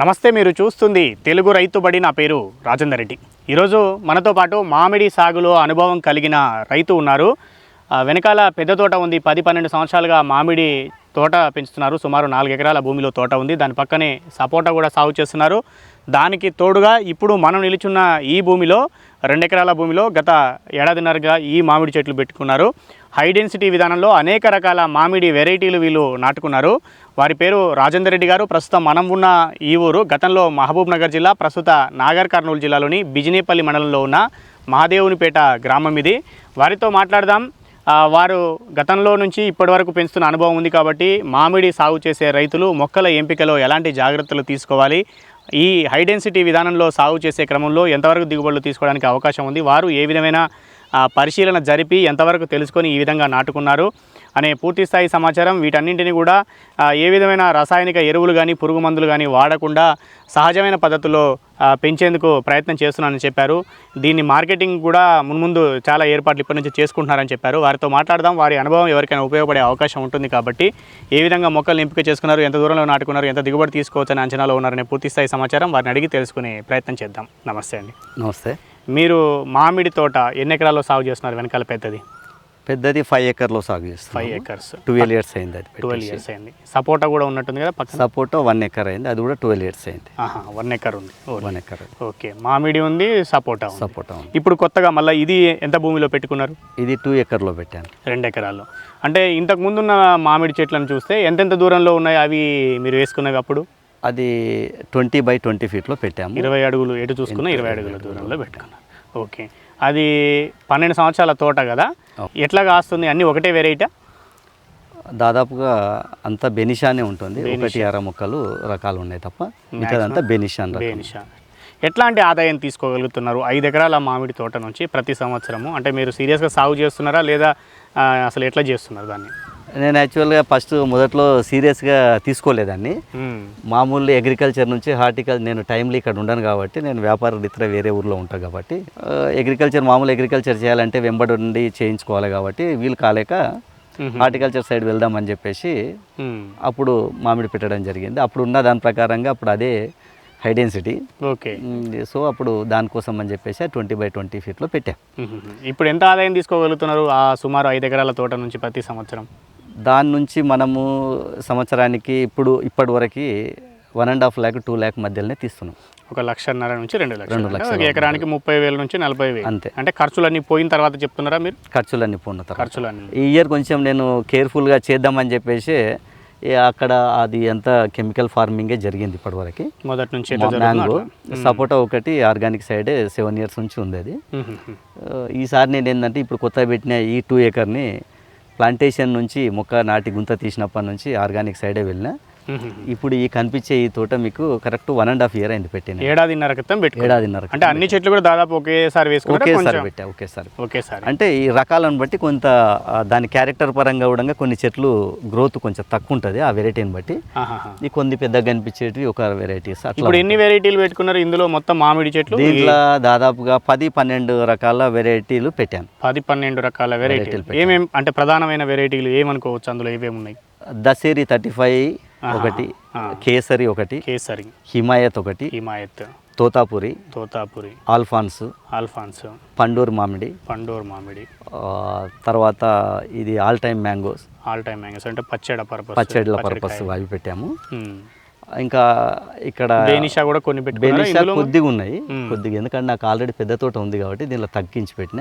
నమస్తే మీరు చూస్తుంది తెలుగు రైతుబడి నా పేరు రాజేందర్ రెడ్డి. ఈరోజు మనతో పాటు మామిడి సాగులో అనుభవం కలిగిన రైతు ఉన్నారు. వెనకాల పెద్ద తోట ఉంది. పది పన్నెండు సంవత్సరాలుగా మామిడి తోట పెంచుతున్నారు. సుమారు నాలుగు ఎకరాల భూమిలో తోట ఉంది. దాని పక్కనే సపోటా కూడా సాగు చేస్తున్నారు. దానికి తోడుగా ఇప్పుడు మనం నిలుచున్న ఈ భూమిలో రెండు ఎకరాల భూమిలో గత ఏడాదిన్నరగా ఈ మామిడి చెట్లు పెట్టుకున్నారు. హై డెన్సిటీ విధానంలో అనేక రకాల మామిడి వెరైటీలు వీళ్ళు నాటుకున్నారు. వారి పేరు రాజేందర్ రెడ్డి గారు. ప్రస్తుతం మనం ఉన్న ఈ ఊరు గతంలో మహబూబ్ నగర్ జిల్లా ప్రస్తుత నాగర్ కర్నూలు జిల్లాలోని బిజినేపల్లి మండలంలో ఉన్న మహాదేవునిపేట గ్రామం ఇది. వారితో మాట్లాడదాం. వారు గతంలో నుంచి ఇప్పటివరకు పెంచుతున్న అనుభవం ఉంది కాబట్టి మామిడి సాగు చేసే రైతులు మొక్కల ఎంపికలో ఎలాంటి జాగ్రత్తలు తీసుకోవాలి? ఈ హైడెన్సిటీ విధానంలో సాగు చేసే క్రమంలో ఎంతవరకు దిగుబడులు తీసుకోవడానికి అవకాశం ఉంది? వారు ఏ విధమైన పరిశీలన జరిపి ఎంతవరకు తెలుసుకొని ఈ విధంగా నాటుకున్నారు? అనే పూర్తి స్థాయి సమాచారం వీటన్నింటినీ కూడా ఏ విధమైన రాసాయనిక ఎరువులు కానీ పురుగు మందులు కానీ వాడకుండా సహజమైన పద్ధతిలో పెంచేందుకు ప్రయత్నం చేస్తున్నానని చెప్పారు. దీన్ని మార్కెటింగ్ కూడా మున్ముందు చాలా ఏర్పాట్లు ఇప్పటి నుంచి చేసుకుంటున్నారని చెప్పారు. వారితో మాట్లాడదాం. వారి అనుభవం ఎవరికైనా ఉపయోగపడే అవకాశం ఉంటుంది కాబట్టి ఏ విధంగా మొక్కలు ఎంపిక చేసుకున్నారు ఎంత దూరంలో నాటుకున్నారు ఎంత దిగుబడి తీసుకోవచ్చు అనే అంచనాలో ఉన్నారనే పూర్తి స్థాయి సమాచారం వారిని అడిగి తెలుసుకునే ప్రయత్నం చేద్దాం. నమస్తే అండి. నమస్తే. మీరు మామిడి తోట ఎన్ని ఎకరాల్లో సాగు చేస్తున్నారు వెనకాల పెద్దది? పెద్దది ఫైవ్ ఎకర్లో సాగు చేస్తాం ఫైవ్ ఎకర్స్. ట్వెల్వ్ ఇయర్స్ అయింది అది ట్వెల్వ్ ఇయర్స్ అయింది. సపోటా కూడా ఉన్నట్టుంది కదా పక్కన? సపోటా వన్ ఎకర్ అయింది అది కూడా ట్వెల్వ్ ఇయర్స్ అయింది. వన్ ఎకర్ ఉంది. వన్ ఎకర్ ఓకే మామిడి ఉంది సపోటా సపోటా ఉంది. ఇప్పుడు కొత్తగా మళ్ళీ ఇది ఎంత భూమిలో పెట్టుకున్నారు? ఇది టూ ఎకర్లో పెట్టాను. రెండు ఎకరాల్లో. అంటే ఇంతకు ముందున్న మామిడి చెట్లను చూస్తే ఎంతెంత దూరంలో ఉన్నాయి అవి మీరు వేసుకున్నవి అప్పుడు? అది ట్వంటీ బై ట్వంటీ ఫీట్లో పెట్టాము. ఇరవై అడుగులు ఎటు చూసుకున్నా ఇరవై అడుగుల దూరంలో పెట్టుకున్నారు ఓకే అది పన్నెండు సంవత్సరాల తోట కదా? ఎట్లా కాస్తుంది అన్నీ ఒకటే వెరైటీ దాదాపుగా అంతా బెనిషానే ఉంటుంది. ఒకటి అర మొక్కలు రకాలు ఉన్నాయి తప్ప మిగతాదంతా బెనిషాన్ బేనిషా. ఎట్లాంటి ఆదాయం తీసుకోగలుగుతున్నారు? ఐదు ఎకరాల మామిడి తోట నుంచి ప్రతి సంవత్సరము? అంటే మీరు సీరియస్గా సాగు చేస్తున్నారా? లేదా అసలు ఎట్లా చేస్తున్నారు దాన్ని? నేను యాక్చువల్గా ఫస్ట్ మొదట్లో సీరియస్గా తీసుకోలేదాన్ని మ్మ్. మామూలు అగ్రికల్చర్ నుంచి హార్టికల్చర్ నేను టైంలో ఇక్కడ ఉండను కాబట్టి నేను వ్యాపార రీత్యా వేరే ఊర్లో ఉంటాను కాబట్టి అగ్రికల్చర్ మామూలు అగ్రికల్చర్ చేయాలంటే వెంబడి ఉండి చేయించుకోవాలి కాబట్టి వీలు కాలేక. హార్టికల్చర్ సైడ్ వెళ్దామని చెప్పేసి. అప్పుడు మామిడి పెట్టడం జరిగింది అప్పుడు ఉన్న దాని ప్రకారంగా అప్పుడు అదే హై డెన్సిటీ ఓకే సో అప్పుడు దానికోసం అని చెప్పేసి ట్వంటీ బై ట్వంటీ ఫీట్లో పెట్టాం. ఇప్పుడు ఎంత ఆదాయం తీసుకోగలుగుతున్నారు ఆ సుమారు ఐదు ఎకరాల తోట నుంచి ప్రతి సంవత్సరం దాని నుంచి మనము సంవత్సరానికి ఇప్పుడు ఇప్పటి వరకు one and half lakh two lakh మధ్యలోనే తీస్తున్నాం. ఒక లక్షన్నర నుంచి రెండు లక్షలు లక్షలు ఒక ఎకరానికి ముప్పై వేల నుంచి నలభై వేలు. అంతే. అంటే ఖర్చులన్నీ పోయిన తర్వాత చెప్తున్నారా మీరు? ఖర్చులన్నీ పోయిన తర్వాత. ఖర్చులన్నీ. ఈ ఇయర్ కొంచెం నేను కేర్ఫుల్గా చేద్దామని చెప్పేసి అక్కడ అది అంత కెమికల్ ఫార్మింగే జరిగింది ఇప్పటివరకు మొదటి నుంచి మ్యాంగో. సపోటా ఒకటి ఆర్గానిక్ సైడే సెవెన్ ఇయర్స్ నుంచి ఉంది అది ఈసారి నేను ఏంటంటే ఇప్పుడు కొత్తగా పెట్టిన ఈ టూ ఏకర్ని ప్లాంటేషన్ నుంచి మొక్క నాటి గుంత తీసినప్పటి నుంచి ఆర్గానిక్ సైడే వెళ్ళిన ఇప్పుడు ఈ కనిపించే ఈ తోట మీకు correct one and half year అయింది పెట్టిన. ఏడాదిన్నర క్రితం ఏడాదిన్నర అంటే అన్ని చెట్లు కూడా దాదాపు ఒకేసారి వేసుకున్నారా ఒకేసారి పెట్టా ఒకేసారి. ఒకేసారి. అంటే ఈ రకాలను బట్టి కొంత దాని క్యారెక్టర్ పరంగా కూడా కొన్ని చెట్లు గ్రోత్ కొంచెం తక్కువ ఉంటుంది ఆ వెరైటీని బట్టి. ఈ కొన్ని పెద్దగా కనిపించేటివి ఒక వెరైటీస్ ఇప్పుడు ఎన్ని వెరైటీలు పెట్టుకున్నారు? ఇందులో మొత్తం మామిడి చెట్లు? దీంట్లో దాదాపుగా పది పన్నెండు రకాల వెరైటీలు పెట్టాను. పది పన్నెండు రకాల వెరైటీలు ఏమేం అంటే ప్రధానమైన వెరైటీలు ఏమనుకోవచ్చు అందులో? ఏమేమి ఉన్నాయి దసేరి థర్టీ ఫైవ్ ఒకటి. కేసరి ఒకటి కేసరి. హిమాయత్ ఒకటి హిమాయత్. తోతాపురి తోతాపురి. Alphonso Alphonso. పండూరు మామిడి. పండూరు మామిడి. తర్వాత ఇది all time mangoes. All time mangoes అంటే పచ్చడి పర్పస్. పచ్చడిల పర్పస్ అవి పెట్టాము. ఇంకా ఇక్కడ బేనిషా కూడా కొన్ని బెనిషా కొద్దిగా ఉన్నాయి. కొద్దిగా. ఎందుకంటే నాకు ఆల్రెడీ పెద్ద తోట ఉంది కాబట్టి దీనిలో తగ్గించి పెట్టిన.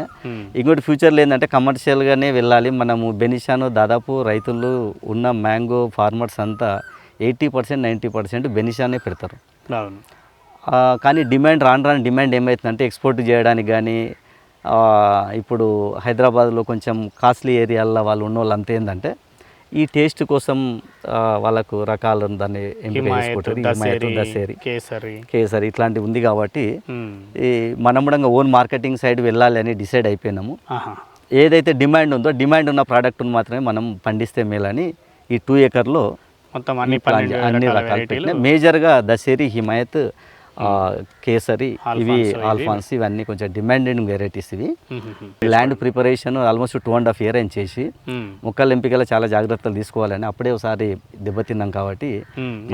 ఇంకోటి ఫ్యూచర్లో ఏంటంటే కమర్షియల్గానే వెళ్ళాలి. మనము బెనిషాను దాదాపు రైతులు ఉన్న మ్యాంగో ఫార్మర్స్ అంతా ఎయిటీ పర్సెంట్ నైంటీ పర్సెంట్ బెనిషానే పెడతారు. కానీ డిమాండ్ రాను రాను డిమాండ్ ఏమవుతుందంటే ఎక్స్పోర్ట్ చేయడానికి కానీ ఇప్పుడు హైదరాబాద్లో కొంచెం కాస్ట్లీ ఏరియాల్లో వాళ్ళు ఉన్న వాళ్ళు అంతా ఏంటంటే ఈ టేస్ట్ కోసం వాళ్ళకు రకాలు దాన్ని ఎంపిక చేసుకుంటారు. దసేరి కేసరి. కేసరి ఇట్లాంటివి ఉంది కాబట్టి. ఈ మనం ఓన్ మార్కెటింగ్ సైడ్ వెళ్ళాలి అని డిసైడ్ అయిపోయినాము. ఏదైతే డిమాండ్ ఉందో డిమాండ్ ఉన్న ప్రోడక్ట్ను మాత్రమే మనం పండిస్తే మేలని ఈ టూ ఏకర్లో మొత్తం అన్ని అన్ని రకాల పెట్టిన. మేజర్గా దసేరి హిమాయత్ కేసరి ఇవి ఆల్ఫాన్స్ ఇవి. ఆల్ఫాన్స్ ఇవన్నీ కొంచెం డిమాండింగ్ వెరైటీస్ ఇవి. Land preparation almost two and half year అని చేసి. మొక్కల ఎంపికలో చాలా జాగ్రత్తలు తీసుకోవాలని అప్పుడే ఒకసారి దెబ్బతిన్నాం కాబట్టి.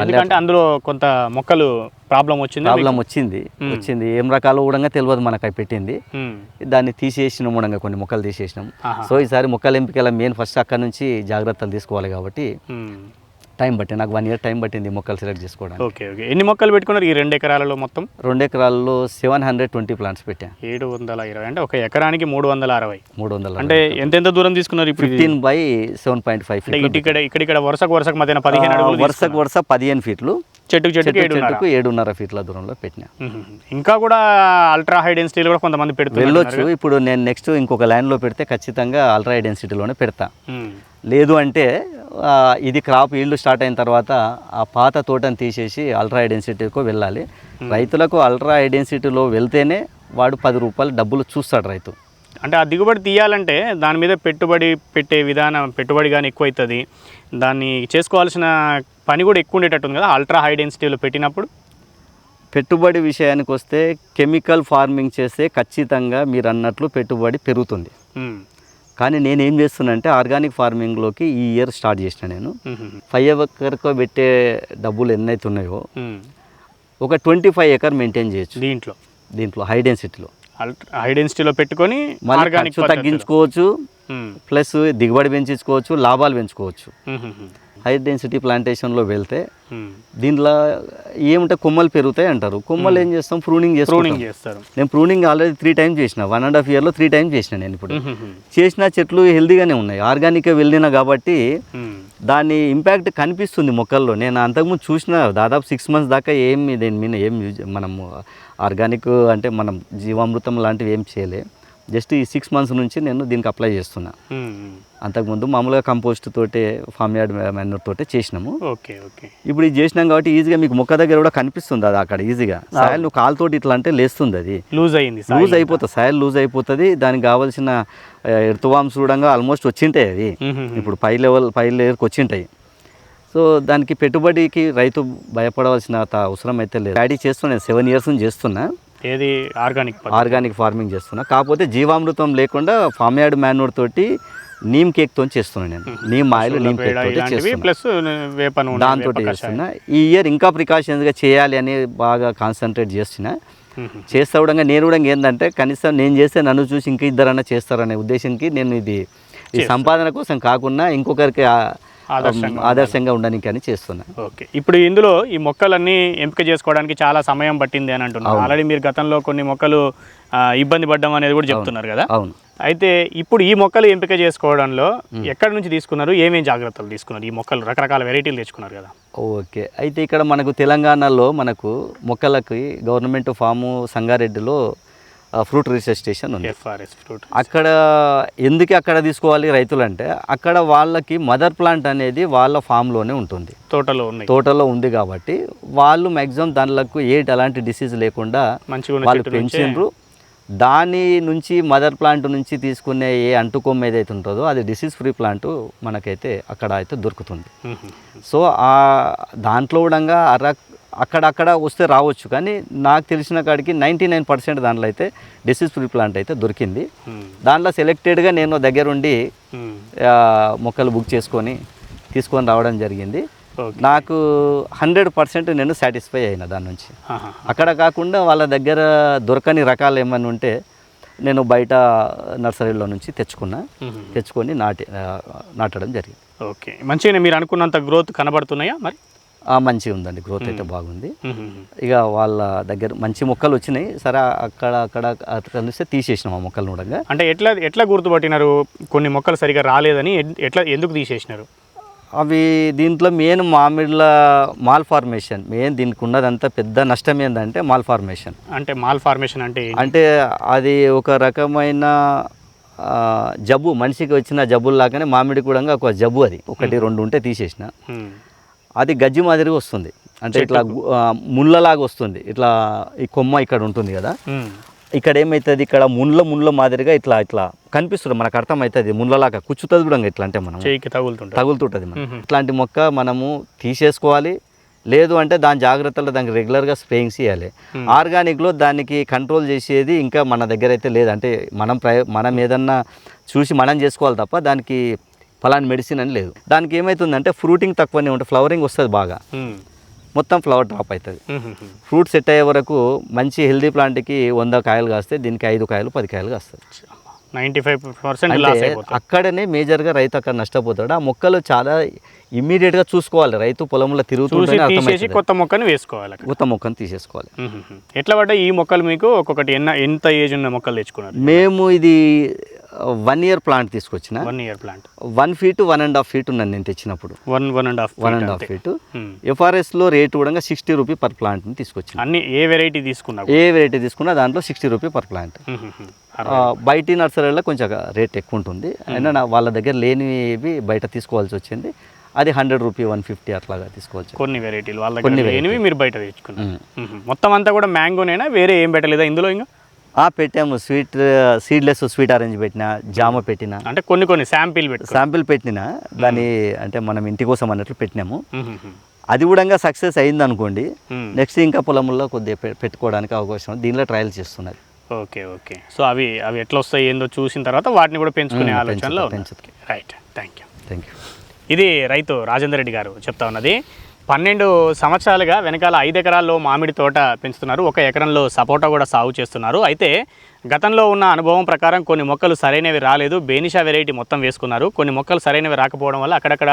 ఎందుకంటే అందులో కొంత మొక్కలు ప్రాబ్లం వచ్చింది ప్రాబ్లం వచ్చింది వచ్చింది ఏం రకాలు కూడా తెలియదు మనకు అవి పెట్టింది. దాన్ని తీసేసినాం మూడంగా కొన్ని మొక్కలు తీసేసినాం. సో ఈసారి మొక్కల ఎంపికల మెయిన్ ఫస్ట్ అక్కడ నుంచి జాగ్రత్తలు తీసుకోవాలి కాబట్టి. టైం పట్టింది. నాకు వన్ ఇయర్ టైం పట్టింది మొక్కలు సెలెక్ట్ చేసుకోవడానికి. Okay okay. ఎన్ని మొక్కలు పెట్టుకున్నారు ఈ రెండు ఎకరాలలో మొత్తం? రెండు ఎకరాల్లో సెవెన్ హండ్రెడ్ ట్వంటీ ప్లాంట్స్ పెట్టాను ఏడు వందల ఇరవై. అంటే ఒక ఎకరానికి మూడు వందల అరవై. మూడు వందల అంటే ఎంతెంత దూరం తీసుకున్నారు ఇప్పుడు? Fifteen by seven point five ఇక్కడ ఇక్కడ ఇక్కడ వరుసకు వరుసకు మధ్యన పదిహేను అడుగులు వరుసకు వరుస పదిహేను ఫీట్లు. చెట్టుకు చెట్టుకు చెట్టు ఏడున్నర. చెట్టుకు ఏడున్నర ఫీట్ల దూరంలో పెట్టినా. ఇంకా కూడా అల్ట్రా హై డెన్సిటీలు కూడా కొంతమంది పెడుతున్నారు వెళ్ళొచ్చు. ఇప్పుడు నేను నెక్స్ట్ ఇంకొక లైన్లో పెడితే ఖచ్చితంగా అల్ట్రా డెన్సిటీలోనే పెడతా. లేదు అంటే ఇది క్రాప్ ఈల్డ్ స్టార్ట్ అయిన తర్వాత ఆ పాత తోటను తీసేసి అల్ట్రా ఐడెన్సిటీకి వెళ్ళాలి. రైతులకు అల్ట్రా ఐడెన్సిటీలో వెళ్తేనే వాడు పది రూపాయలు డబ్బులు చూస్తాడు రైతు. అంటే ఆ దిగుబడి తీయాలంటే దాని మీద పెట్టుబడి పెట్టే విధానం పెట్టుబడి కానీ ఎక్కువ అవుతుంది దాన్ని చేసుకోవాల్సిన పని కూడా ఎక్కువ ఉండేటట్టుంది కదా అల్ట్రా హై డెన్సిటీలో పెట్టినప్పుడు? పెట్టుబడి విషయానికి వస్తే కెమికల్ ఫార్మింగ్ చేస్తే ఖచ్చితంగా మీరు అన్నట్లు పెట్టుబడి పెరుగుతుంది. కానీ నేను ఏం చేస్తున్నానంటే ఆర్గానిక్ ఫార్మింగ్లోకి ఈ ఇయర్ స్టార్ట్ చేసిన నేను. ఫైవ్ ఎకర్కో పెట్టే డబ్బులు ఎన్నైతే ఉన్నాయో. ఒక ట్వంటీ ఫైవ్ ఎకర్ మెయింటైన్ చేయొచ్చు. దీంట్లో? దీంట్లో హై డెన్సిటీలో. హై డెన్సిటీలో పెట్టుకొని తగ్గించుకోవచ్చు ప్లస్ దిగుబడి పెంచుకోవచ్చు లాభాలు పెంచుకోవచ్చు. హై డెన్సిటీ ప్లాంటేషన్లో వెళ్తే దీంట్లో ఏముంటే కొమ్మలు పెరుగుతాయి అంటారు. కొమ్మలు ఏం చేస్తాం? ప్రూనింగ్ ప్రూనింగ్ చేస్తారు. నేను ప్రూనింగ్ ఆల్రెడీ త్రీ టైమ్స్ చేసిన. వన్ అండ్ హాఫ్ ఇయర్లో త్రీ టైమ్స్ చేసిన నేను ఇప్పుడు. చేసిన చెట్లు హెల్దీగానే ఉన్నాయి. ఆర్గానిక్గా వెళ్ళిన కాబట్టి. దాని ఇంపాక్ట్ కనిపిస్తుంది మొక్కల్లో. నేను అంతకుముందు చూసిన దాదాపు సిక్స్ మంత్స్ దాకా ఏం దీని మీద ఏం యూజ్ మనము ఆర్గానిక్ అంటే మనం జీవామృతం లాంటివి ఏం చేయలే. జస్ట్ ఈ సిక్స్ మంత్స్ నుంచి నేను దీనికి అప్లై చేస్తున్నా. అంతకుముందు మామూలుగా కంపోస్ట్ తోటే ఫామ్ యార్డ్ మెన్యూర్ తోటే చేసినాము. Okay okay. ఇప్పుడు ఇది చేసినాం కాబట్టి ఈజీగా మీకు మొక్క దగ్గర కూడా కనిపిస్తుంది అది అక్కడ ఈజీగా సాయిల్ నువ్వు కాలుతోటి ఇట్లా అంటే లేస్తుంది అది. లూజ్ అయింది లూజ్ అయిపోతుంది సాయిల్ లూజ్ అయిపోతుంది. దానికి కావాల్సిన ఎర్తువామ్స్ చూడంగా ఆల్మోస్ట్ వచ్చింటాయి మ్మ్. ఇప్పుడు పై లెవెల్ పై లేయర్కి వచ్చింటాయి. సో దానికి పెట్టుబడికి రైతు భయపడవలసిన అవసరం అయితే లేదు. ప్యాడీ చేస్తున్నా సెవెన్ ఇయర్స్ నుంచి చేస్తున్నా. ఏది ఆర్గానిక్. ఆర్గానిక్ ఫార్మింగ్ చేస్తున్నా. కాకపోతే జీవామృతం లేకుండా ఫామ్ యార్డ్ మాన్యూర్ తోటి నీమ్ కేక్ తోటి చేస్తున్నాను నేను. Neem oil neem cake plus దాంతో. చేస్తున్నా. ఈ ఇయర్ ఇంకా ప్రికాషన్స్గా చేయాలి అని బాగా కాన్సన్ట్రేట్ చేస్తున్నా. చేస్తా కూడా నేను కూడా ఏంటంటే కనీసం నేను చేస్తే నన్ను చూసి ఇంకా ఇద్దరన్నా చేస్తారనే ఉద్దేశంకి నేను ఇది ఈ సంపాదన కోసం కాకుండా ఇంకొకరికి ఆదర్శంగా ఆదర్శంగా ఉండడానికి అని చేస్తున్నా. ఓకే. ఇప్పుడు ఇందులో ఈ మొక్కలన్నీ ఎంపిక చేసుకోవడానికి చాలా సమయం పట్టింది అని అంటున్నారు. ఆల్రెడీ మీరు గతంలో కొన్ని మొక్కలు ఇబ్బంది పడ్డం అనేది కూడా చెప్తున్నారు కదా? అవును. అయితే ఇప్పుడు ఈ మొక్కలు ఎంపిక చేసుకోవడంలో ఎక్కడి నుంచి తీసుకున్నారు? ఏమేం జాగ్రత్తలు తీసుకున్నారు? ఈ మొక్కలు రకరకాల వెరైటీలు తెచ్చుకున్నారు కదా? ఓకే. అయితే ఇక్కడ మనకు తెలంగాణలో మనకు మొక్కలకి గవర్నమెంట్ ఫాము సంగారెడ్డిలో ఫ్రూట్ రీసెర్చ్ స్టేషన్ ఉంది. అక్కడ ఎందుకు అక్కడ తీసుకోవాలి రైతులు అంటే అక్కడ వాళ్ళకి మదర్ ప్లాంట్ అనేది వాళ్ళ ఫామ్లోనే ఉంటుంది. తోటలో ఉన్నాయి తోటలో ఉంది కాబట్టి వాళ్ళు మ్యాక్సిమం దానిలకు ఏ ఎలాంటి డిసీజ్ లేకుండా వాళ్ళు పెంచిండ్రు. దాని నుంచి మదర్ ప్లాంట్ నుంచి తీసుకునే ఏ అంటుకొమ్మ ఏదైతే ఉంటుందో అది డిసీజ్ ఫ్రీ ప్లాంట్ మనకైతే అక్కడ అయితే దొరుకుతుంది. సో ఆ దాంట్లో కూడా అర అక్కడక్కడ వస్తే రావచ్చు. కానీ నాకు తెలిసిన కాడికి నైంటీ నైన్ పర్సెంట్ దాంట్లో అయితే డిసీజ్ ఫ్రీ ప్లాంట్ అయితే దొరికింది. దాంట్లో సెలెక్టెడ్గా నేను దగ్గరుండి మొక్కలు బుక్ చేసుకొని తీసుకొని రావడం జరిగింది. నాకు హండ్రెడ్ పర్సెంట్ నేను సాటిస్ఫై అయిన దాని నుంచి. అక్కడ కాకుండా వాళ్ళ దగ్గర దొరకని రకాలు ఏమైనా ఉంటే నేను బయట నర్సరీలో నుంచి తెచ్చుకున్నా. తెచ్చుకొని నాటి నాటడం జరిగింది. ఓకే మంచిగానే మీరు అనుకున్నంత గ్రోత్ కనబడుతున్నాయా మరి? మంచిగా ఉందండి. గ్రోత్ అయితే బాగుంది. ఇక వాళ్ళ దగ్గర మంచి మొక్కలు వచ్చినాయి. సరే అక్కడ అక్కడ అక్కడ కలిస్తే తీసేసినాం ఆ మొక్కలు కూడా అంటే ఎట్లా ఎట్లా గుర్తుపట్టినారు? కొన్ని మొక్కలు సరిగా రాలేదని ఎట్- ఎట్లా ఎందుకు తీసేసినారు? అవి దీంట్లో మెయిన్ మామిడిల మాల్ ఫార్మేషన్ మెయిన్ దీనికి ఉన్నదంతా పెద్ద నష్టం ఏంటంటే మాల్ ఫార్మేషన్ అంటే మాల్ ఫార్మేషన్ అంటే? అంటే అది ఒక రకమైన జబ్బు మనిషికి వచ్చిన జబ్బుల్లాగానే మామిడి కూడా ఒక జబ్బు అది. ఒకటి రెండు ఉంటే తీసేసిన. అది గజ్జి మాదిరిగా వస్తుంది. అంటే ఇట్లా ముళ్ళలాగా వస్తుంది. ఇట్లా ఈ కొమ్మ ఇక్కడ ఉంటుంది కదా. ఇక్కడ ఏమవుతుంది ఇక్కడ ముళ్ళ ముళ్ళ మాదిరిగా ఇట్లా ఇట్లా కనిపిస్తుంది. మనకు అర్థమవుతుంది ముళ్ళలాగా కుచ్చుతుంది కూడా ఇట్లా అంటే మనం చేయికి తగులుతుంటారు తగులుతుంటుంది మనం. ఇట్లాంటి మొక్క మనము తీసేసుకోవాలి. లేదు అంటే దాని జాగ్రత్తలో దానికి రెగ్యులర్గా స్ప్రేయింగ్స్ చేయాలి. ఆర్గానిక్లో దానికి కంట్రోల్ చేసేది ఇంకా మన దగ్గర అయితే లేదు. అంటే మనం ప్రయ మనం ఏదన్నా చూసి మనం చేసుకోవాలి తప్ప దానికి ఫలాని మెడిసిన్ అని లేదు. దానికి ఏమవుతుందంటే ఫ్రూటింగ్ తక్కువనే ఉంటుంది ఫ్లవరింగ్ వస్తుంది బాగా. మొత్తం ఫ్లవర్ డ్రాప్ అవుతుంది. ఫ్రూట్ సెట్ అయ్యే వరకు మంచి హెల్దీ ప్లాంట్కి వంద కాయలు కాస్తే దీనికి ఐదు కాయలు పది కాయలు కాస్తాయి నైంటీ ఫైవ్ పర్సెంట్ అక్కడనే మేజర్గా రైతు అక్కడ నష్టపోతాడు. ఆ మొక్కలు చాలా ఇమ్మీడియట్గా చూసుకోవాలి. రైతు పొలంలో తిరుగుతుంటే కొత్త మొక్కని వేసుకోవాలి. కొత్త మొక్కను తీసేసుకోవాలి. ఎట్లా పడ్డా ఈ మొక్కలు మీకు? ఒక్కొక్కటి ఎన్న ఎంత ఏజ్ ఉన్న మొక్కలు తెచ్చుకున్నారు? మేము ఇది వన్ ఇయర్ ప్లాంట్ తీసుకొచ్చిన? One year plant. One feet one and half feet ఉన్నాను నేను తెచ్చినప్పుడు. One one and half one and half feet. Um. ఎఫ్ఆర్ఎస్లో rate కూడా సిక్స్టీ రూపీ పర్ ప్లాంట్ని తీసుకొచ్చిన. అన్ని ఏ వెరైటీ తీసుకున్నా ఏ వెరైటీ తీసుకున్నా దాంట్లో సిక్స్టీ రూపీ పర్ ప్లాంట్. బయటి నర్సరీలో కొంచెం రేట్ ఎక్కువ ఉంటుంది అయినా నా వాళ్ళ దగ్గర లేనివి బయట తీసుకోవాల్సి వచ్చింది. అది హండ్రెడ్ రూపీ వన్ ఫిఫ్టీ అట్లాగా తీసుకోవచ్చు కొన్ని వెరైటీలు. వాళ్ళ కొన్ని మీరు బయట తెచ్చుకున్నారు. మొత్తం అంతా కూడా మ్యాంగోనేనా? వేరే ఏం పెట్టలేదా ఇందులో ఇంకా? పెట్టాము స్వీట్ సీడ్లెస్ స్వీట్ ఆరెంజ్ పెట్టిన జామ పెట్టిన. అంటే కొన్ని కొన్ని శాంపిల్ పెట్టు శాంపిల్ పెట్టిన దాని అంటే మనం ఇంటి కోసం అన్నట్లు పెట్టినాము. అది కూడా సక్సెస్ అయింది అనుకోండి. నెక్స్ట్ ఇంకా పొలంలో కొద్దిగా పెట్టుకోవడానికి అవకాశం. దీనిలో ట్రయల్స్ చేస్తున్నది ఓకే ఓకే. సో అవి అవి ఎట్లా వస్తాయి ఏందో చూసిన తర్వాత వాటిని కూడా పెంచుకునే ఆలోచనలో. Right thank you thank you ఇది రైతు రాజేందర్ రెడ్డి గారు చెప్తా ఉన్నది. పన్నెండు సంవత్సరాలుగా వెనకాల ఐదు ఎకరాల్లో మామిడి తోట పెంచుతున్నారు. ఒక ఎకరంలో సపోటా కూడా సాగు చేస్తున్నారు. అయితే గతంలో ఉన్న అనుభవం ప్రకారం కొన్ని మొక్కలు సరైనవి రాలేదు. బేనిషా వెరైటీ మొత్తం వేసుకున్నారు. కొన్ని మొక్కలు సరైనవి రాకపోవడం వల్ల అక్కడక్కడ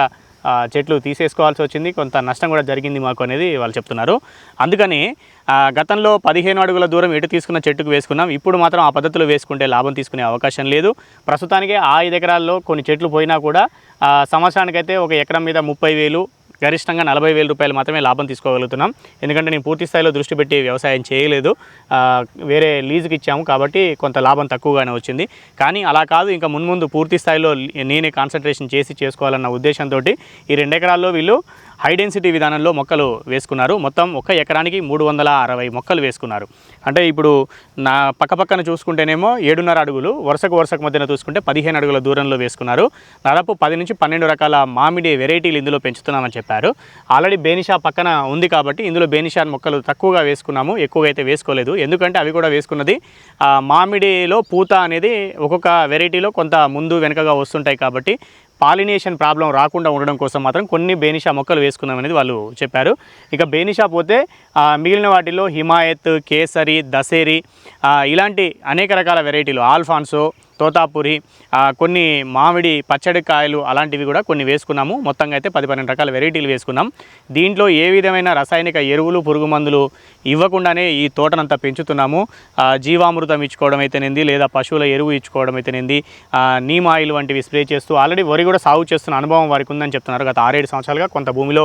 చెట్లు తీసేసుకోవాల్సి వచ్చింది. కొంత నష్టం కూడా జరిగింది మాకు అనేది వాళ్ళు చెప్తున్నారు. అందుకని గతంలో పదిహేను అడుగుల దూరం ఎటు తీసుకున్న చెట్టుకు వేసుకున్నాం. ఇప్పుడు మాత్రం ఆ పద్ధతిలో వేసుకుంటే లాభం తీసుకునే అవకాశం లేదు. ప్రస్తుతానికి ఆ ఐదు ఎకరాల్లో కొన్ని చెట్లు పోయినా కూడా సంవత్సరానికైతే ఒక ఎకరం మీద ముప్పై వేలు గరిష్టంగా నలభై వేల రూపాయలు మాత్రమే లాభం తీసుకోగలుగుతున్నాం. ఎందుకంటే నేను పూర్తి స్థాయిలో దృష్టి పెట్టి వ్యవసాయం చేయలేదు. వేరే లీజుకి ఇచ్చాము కాబట్టి కొంత లాభం తక్కువగానే వచ్చింది. కానీ అలా కాదు ఇంకా మున్ముందు పూర్తి స్థాయిలో నేనే కాన్సన్ట్రేషన్ చేసి చేసుకోవాలన్న ఉద్దేశంతో ఈ రెండు ఎకరాల్లో వీళ్ళు హై డెన్సిటీ విధానంలో మొక్కలు వేసుకున్నారు. మొత్తం ఒక ఎకరానికి మూడు వందల అరవై మొక్కలు వేసుకున్నారు. అంటే ఇప్పుడు నా పక్కపక్కన చూసుకుంటేనేమో ఏడున్నర అడుగులు వరుసకు వరుసకు మధ్యన చూసుకుంటే పదిహేను అడుగుల దూరంలో వేసుకున్నారు. దాదాపు పది నుంచి పన్నెండు రకాల మామిడి వెరైటీలు ఇందులో పెంచుతున్నామని చెప్పారు. ఆల్రెడీ బేనిషా పక్కన ఉంది కాబట్టి ఇందులో బేనిషా మొక్కలు తక్కువగా వేసుకున్నాము ఎక్కువగా అయితే వేసుకోలేదు. ఎందుకంటే అవి కూడా వేసుకున్నది మామిడిలో పూత అనేది ఒక్కొక్క వెరైటీలో కొంత ముందు వెనకగా వస్తుంటాయి కాబట్టి పాలినేషన్ ప్రాబ్లం రాకుండా ఉండడం కోసం మాత్రం కొన్ని బేనిషా మొక్కలు వేసుకుందాం అనేది వాళ్ళు చెప్పారు. ఇక బేనిషా పోతే మిగిలిన వాటిలో హిమాయత్ కేసరి దసేరి ఇలాంటి అనేక రకాల వెరైటీలు ఆల్ఫాన్సో తోతాపురి కొన్ని మామిడి పచ్చడి కాయలు అలాంటివి కూడా కొన్ని వేసుకున్నాము. మొత్తంగా అయితే పది పన్నెండు రకాల వెరైటీలు వేసుకున్నాం. దీంట్లో ఏ విధమైన రసాయనిక ఎరువులు పురుగు మందులు ఇవ్వకుండానే ఈ తోటనంతా పెంచుతున్నాము. జీవామృతం ఇచ్చుకోవడం అయితేనేది లేదా పశువుల ఎరువు ఇచ్చుకోవడం అయితేనేది నీమ్ ఆయిల్ వంటివి స్ప్రే చేస్తూ ఆల్రెడీ వరి కూడా సాగు చేస్తున్న అనుభవం వారికి ఉందని చెప్తున్నారు. గత ఆరేడు సంవత్సరాలుగా కొంత భూమిలో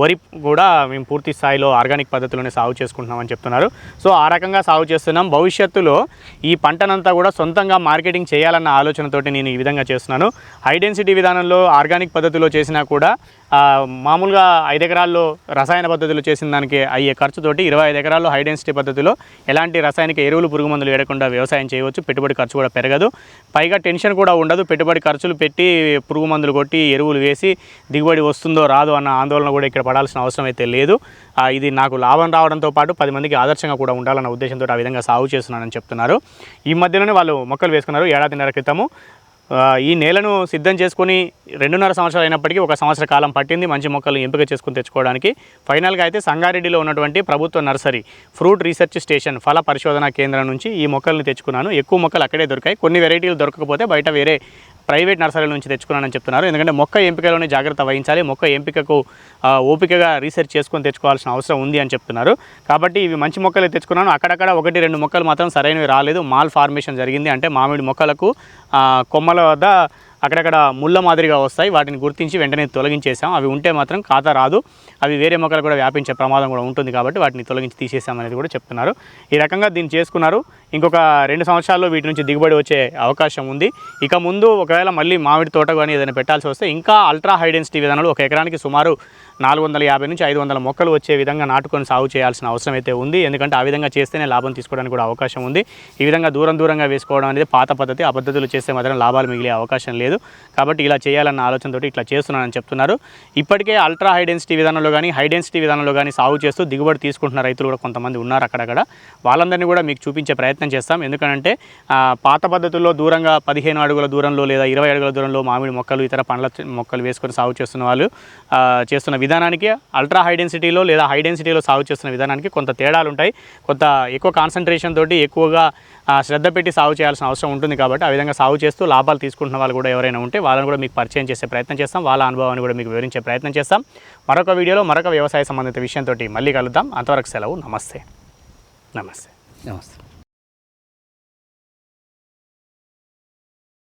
వరి కూడా మేము పూర్తి స్థాయిలో ఆర్గానిక్ పద్ధతిలోనే సాగు చేసుకుంటున్నామని చెప్తున్నారు. సో ఆ రకంగా సాగు చేస్తున్నాం. భవిష్యత్తులో ఈ పంటనంతా కూడా సొంతంగా మార్కెటింగ్ చేయాలన్న ఆలోచనతోటి నేను ఈ విధంగా చేస్తున్నాను. హై డెన్సిటీ విధానంలో ఆర్గానిక్ పద్ధతిలో చేసినా కూడా మామూలుగా ఐదు ఎకరాల్లో రసాయన పద్ధతిలో చేసిన దానికి అయ్యే ఖర్చుతోటి ఇరవై ఐదు ఎకరాల్లో హై డెన్సిటీ పద్ధతిలో ఎలాంటి రసాయనిక ఎరువులు పురుగు మందులు వేయకుండా వ్యవసాయం చేయవచ్చు. పెట్టుబడి ఖర్చు కూడా పెరగదు. పైగా టెన్షన్ కూడా ఉండదు. పెట్టుబడి ఖర్చులు పెట్టి పురుగు మందులు కొట్టి ఎరువులు వేసి దిగుబడి వస్తుందో రాదో అన్న ఆందోళన కూడా ఇక్కడ పడాల్సిన అవసరం అయితే లేదు. ఇది నాకు లాభం రావడంతో పాటు పది మందికి ఆదర్శంగా కూడా ఉండాలన్న ఉద్దేశంతో ఆ విధంగా సాగు చేస్తున్నానని చెప్తున్నారు. ఈ మధ్యలోనే వాళ్ళు మొక్కలు వేసుకున్నారు. ఏడాదిన్నర క్రితము. ఈ నేలను సిద్ధం చేసుకొని రెండున్నర సంవత్సరాలు అయినప్పటికీ ఒక సంవత్సర కాలం పట్టింది మంచి మొక్కలు ఎంపిక చేసుకుని తెచ్చుకోవడానికి. ఫైనల్గా అయితే సంగారెడ్డిలో ఉన్నటువంటి ప్రభుత్వ నర్సరీ ఫ్రూట్ రీసెర్చ్ స్టేషన్ ఫల పరిశోధన కేంద్రం నుంచి ఈ మొక్కల్ని తెచ్చుకున్నాను. ఎక్కువ మొక్కలు అక్కడే దొరికాయి. కొన్ని వెరైటీలు దొరకకపోతే బయట వేరే ప్రైవేట్ నర్సరీల నుంచి తెచ్చుకున్నానని చెప్తున్నారు. ఎందుకంటే మొక్క ఎంపికలోనే జాగ్రత్త వహించాలి. మొక్క ఎంపికకు ఓపికగా రీసెర్చ్ చేసుకొని తెచ్చుకోవాల్సిన అవసరం ఉంది అని చెప్తున్నారు. కాబట్టి ఇవి మంచి మొక్కలు తెచ్చుకున్నాను. అక్కడక్కడ ఒకటి రెండు మొక్కలు మాత్రం సరైనవి రాలేదు. మాల్ ఫార్మేషన్ జరిగింది. అంటే మామిడి మొక్కలకు కొమ్మల వద్ద అక్కడక్కడ ముళ్ళ మాదిరిగా వస్తాయి. వాటిని గుర్తించి వెంటనే తొలగించేసాం అవి ఉంటే మాత్రం ఖాతా రాదు. అవి వేరే మొక్కలు కూడా వ్యాపించే ప్రమాదం కూడా ఉంటుంది కాబట్టి వాటిని తొలగించి తీసేసాం అనేది కూడా చెప్తున్నారు. ఈ రకంగా దీన్ని చేసుకున్నారు. ఇంకొక రెండు సంవత్సరాల్లో వీటి నుంచి దిగుబడి వచ్చే అవకాశం ఉంది. ఇక ముందు ఒకవేళ మళ్ళీ మామిడి తోట కానీ ఏదైనా పెట్టాల్సి వస్తే ఇంకా అల్ట్రా హై డెన్సిటీ విధానంలో ఒక ఎకరానికి సుమారు నాలుగు వందల యాభై నుంచి ఐదు వందల మొక్కలు వచ్చే విధంగా నాటుకొని సాగు చేయాల్సిన అవసరం అయితే ఉంది. ఎందుకంటే ఆ విధంగా చేస్తేనే లాభం తీసుకోవడానికి కూడా అవకాశం ఉంది. ఈ విధంగా దూరం దూరంగా వేసుకోవడం అనేది పాత పద్ధతి. ఆ పద్ధతిలో చేస్తే మాత్రం లాభాలు మిగిలే అవకాశం లేదు. లేదు. కాబట్టి ఇలా చేయాలన్న ఆలోచనతో ఇట్లా చేస్తున్నానని చెప్తున్నారు. ఇప్పటికే అల్ట్రా హై డెన్సిటీ విధానంలో కానీ హై డెన్సిటీ విధానంలో కానీ సాగు చేస్తూ దిగుబడి తీసుకుంటున్న రైతులు కూడా కొంతమంది ఉన్నారు అక్కడక్కడ. వాళ్ళందరినీ కూడా మీకు చూపించే ప్రయత్నం చేస్తాం. ఎందుకంటే పాత పద్ధతుల్లో దూరంగా పదిహేను అడుగుల దూరంలో లేదా ఇరవై అడుగుల దూరంలో మామిడి మొక్కలు ఇతర పండ్ల మొక్కలు వేసుకొని సాగు చేస్తున్న వాళ్ళు చేస్తున్న విధానానికి అల్ట్రా హై డెన్సిటీలో లేదా హై డెన్సిటీలో సాగు చేస్తున్న విధానానికి కొంత తేడాలు ఉంటాయి. కొంత ఎక్కువ కాన్సన్ట్రేషన్ తోటి ఎక్కువగా శ్రద్ధ పెట్టి సాగు చేయాల్సిన అవసరం ఉంటుంది కాబట్టి ఆ విధంగా సాగు చేస్తూ లాభాలు తీసుకుంటున్న వాళ్ళు కూడా ఎవరైనా ఉంటే వాళ్ళని కూడా మీకు పరిచయం చేసే ప్రయత్నం చేస్తాం. వాళ్ళ అనుభవాన్ని కూడా మీకు వివరించే ప్రయత్నం చేస్తాం. మరొక వీడియోలో మరొక వ్యవసాయ సంబంధిత విషయంతో మళ్ళీ కలుద్దాం. అంతవరకు సెలవు. నమస్తే. నమస్తే. నమస్తే.